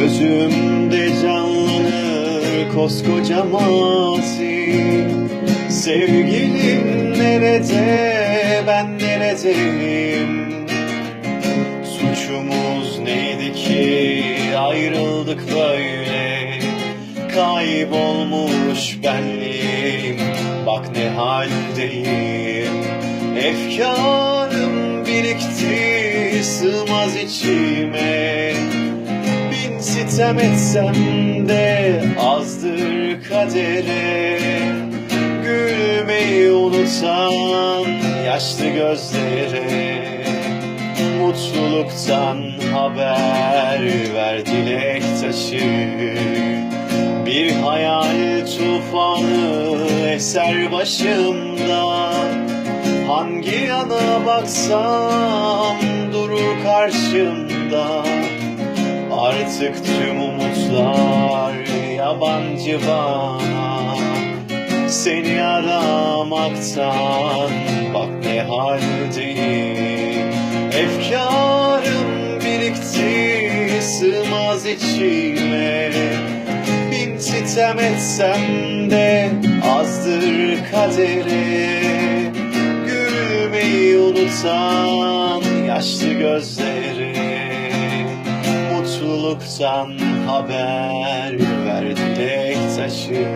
Gözümde canlanır koskoca mazi. Sevgilim nerede ben neredeyim? Suçumuz neydi ki ayrıldık böyle? Kaybolmuş benliğim bak ne haldeyim. Efkarım birikti sığmaz içime Bin sitem etsem de azdır kadere. Gülmeyi unutan yaşlı gözlere. Mutluluktan haber ver dilek taşı. Bir hayal tufanı eser başımda. Hangi yana baksam durur karşımda Artık tüm umutlar yabancı bana. Seni aramaktan bak ne haldeyim. Efkarım birikti sığmaz içime. Bin sitem etsem de azdır kadere Gülmeyi unutan yaşlı gözlere Mutluluktan haber ver dilek taşı